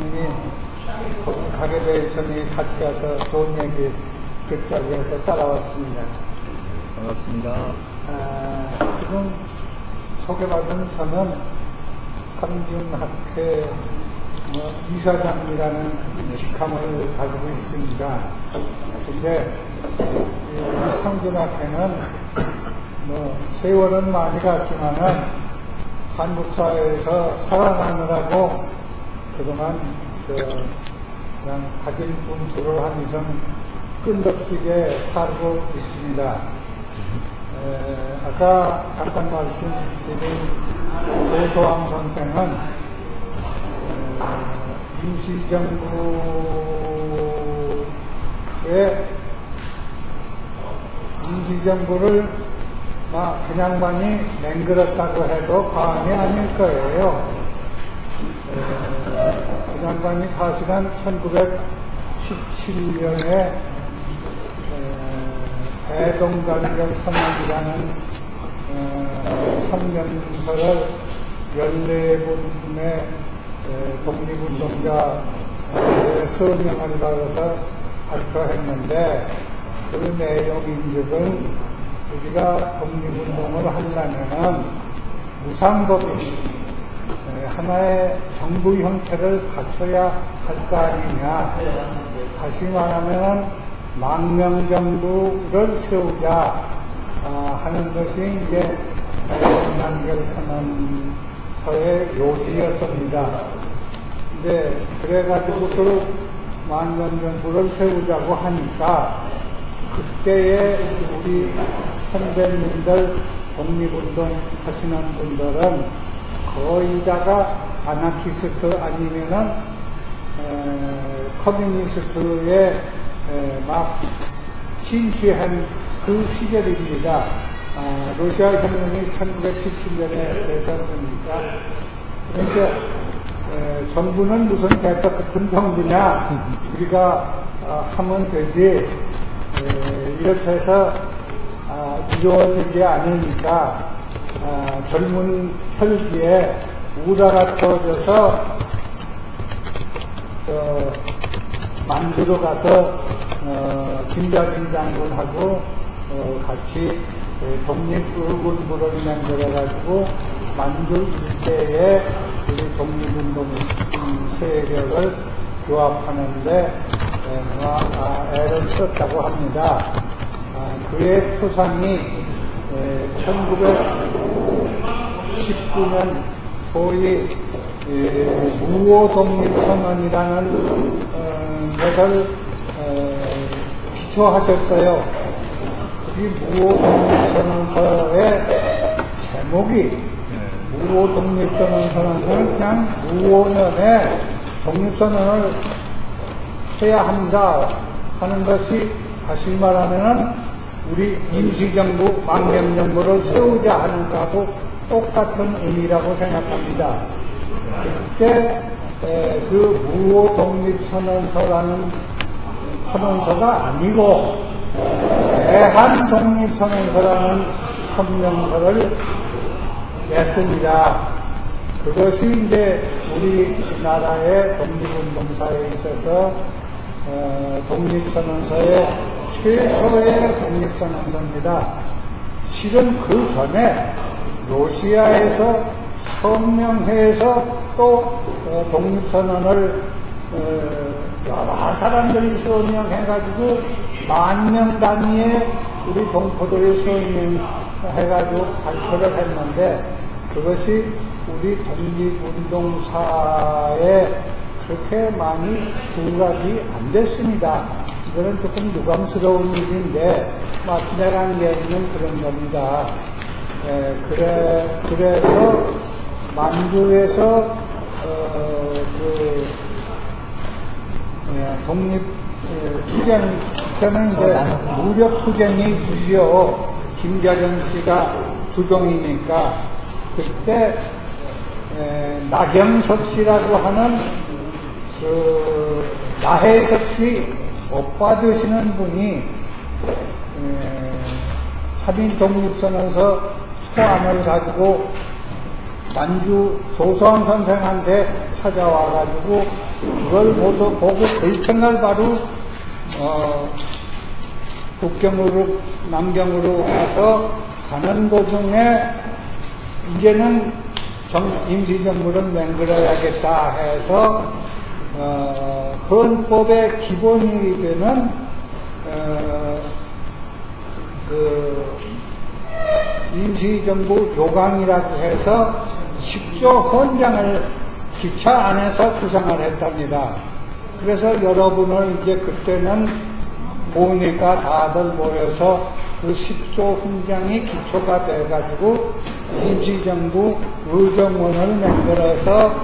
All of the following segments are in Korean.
이미 거기 가게 돼 있으니 같이 가서 좋은 얘기 듣자고 해서 따라왔습니다. 반갑습니다. 아, 지금 소개받은 저는 삼균학회 뭐 이사장이라는 직함을 가지고 있습니다. 근데 이 삼균학회는 뭐 세월은 많이 갔지만은 한국 사회에서 살아가느라고 그동안 저 그냥 가진 분수를 한 이상 끈덕지게 살고 있습니다. 에, 아까 잠깐 말씀드린 조도왕 선생은 임시정부의 임시정부를 막 그냥만이 맹글었다고 해도 과언이 아닐 거예요. 그 양반이 사실은 1917년에 대동단결 선언이라는 성명서를 14분의 독립운동자 서명을 받아서 발표했는데 그 내용 인적은 우리가 독립운동을 하려면은 무상법이 하나의 정부 형태를 갖춰야 할 거 아니냐. 다시 말하면 망명정부를 세우자 아, 하는 것이 이제 자연단결선언서의 요지였습니다. 근데 그래가지고 또 망명정부를 세우자고 하니까 그때의 우리 선배님들 독립운동 하시는 분들은 거의 다가 아나키스트 아니면은 에, 커뮤니스트에 에, 막 신취한 그 시절입니다. 아, 러시아 혁명이 1917년에 되지 않습니까? 그러니까 에, 정부는 무슨 대떡 같은 정부냐 우리가 아, 하면 되지 에, 이렇게 해서 아, 이루어지지 않으니까 아, 젊은 혈기에 우라가 터져서 저, 만주로 가서 어, 김자진 장군하고 어, 같이 독립군부를 만들어가지고 만주 일대에 우리 독립운동 세력을 규합하는데 아, 애를 썼다고 합니다. 아, 그의 표상이 1919년 소위 무호독립선언이라는 것을 기초하셨어요. 이 무호독립선언서의 제목이 무호독립선언서는 그냥 무호년에 독립선언을 해야 합니다 하는 것이 다시 말하면은 우리 임시정부, 망명정부를 세우자 하는 것하고 똑같은 의미라고 생각합니다. 그때 그 무호 독립선언서라는 선언서가 아니고 대한 독립선언서라는 선명서를 냈습니다. 그것이 이제 우리나라의 독립운동사에 있어서 어, 독립선언서의 최초의 독립선언서입니다. 실은 그 전에 러시아에서 성명회에서 또 어, 독립선언을 어, 여러 사람들이 서명해가지고 만 명 단위의 우리 동포들이 서명해가지고 발표를 했는데 그것이 우리 독립운동사에 그렇게 많이 부각이 안 됐습니다. 이거는 조금 유감스러운 일인데 마치내라는 얘기는 그런 겁니다. 에, 그래, 그래서 만주에서 어, 그 예, 독립 투쟁 때는 이제 무력 투쟁이 주죠. 김자정 씨가 주동이니까 그때 에, 나경석 씨라고 하는 그 나혜석 씨 오빠 되시는 분이 사빈 독립선언서 초안을 가지고 만주 조선 선생한테 찾아와가지고 그걸 모두 보고 그 이튿날 바로 어, 북경으로 남경으로 가서 가는 도중에 이제는 정, 임시정부를 맹글어야겠다 해서 어, 헌법의 기본이 되는 어, 그 임시정부 요강이라고 해서 10조 헌장을 기차 안에서 구상을 했답니다. 그래서 여러분을 이제 그때는 모으니까 다들 모여서 그 10조 훈장이 기초가 돼가지고 임시정부 의정원을 만들어서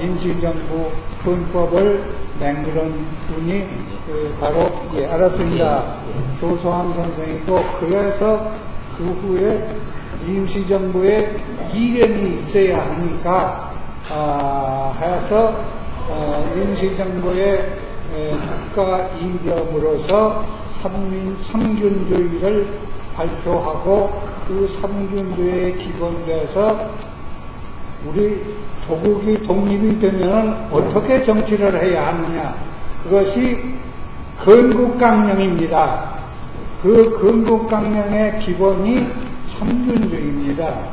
임시정부 헌법을 만드는 분이 그 바로 예, 알았습니다. 조소환 선생이고 그래서 그 후에 임시정부에 이름이 있어야 하니까 아, 해서 어, 임시정부의 에, 국가 이념으로서 삼민 삼균주의를 발표하고 그 삼균주의에 기본돼서 우리 조국이 독립이 되면 어떻게 정치를 해야 하느냐 그것이 건국강령입니다. 그 건국강령의 기본이 삼균주의입니다.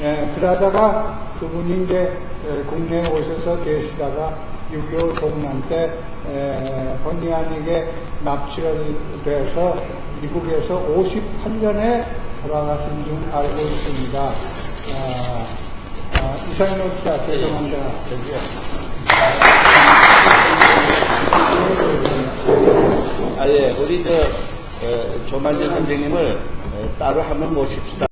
예, 그러다가 그분이 이제 에, 국내에 오셔서 계시다가 6.25 동란 때 에, 본의 아니게 납치를 돼서 미국에서 58년에 돌아가신 줄 알고 있습니다. 아, 아, 이상현 자 죄송합니다. 아, 예, 우리 저, 어, 조만진 선생님을 어, 따로 한번 모십시다.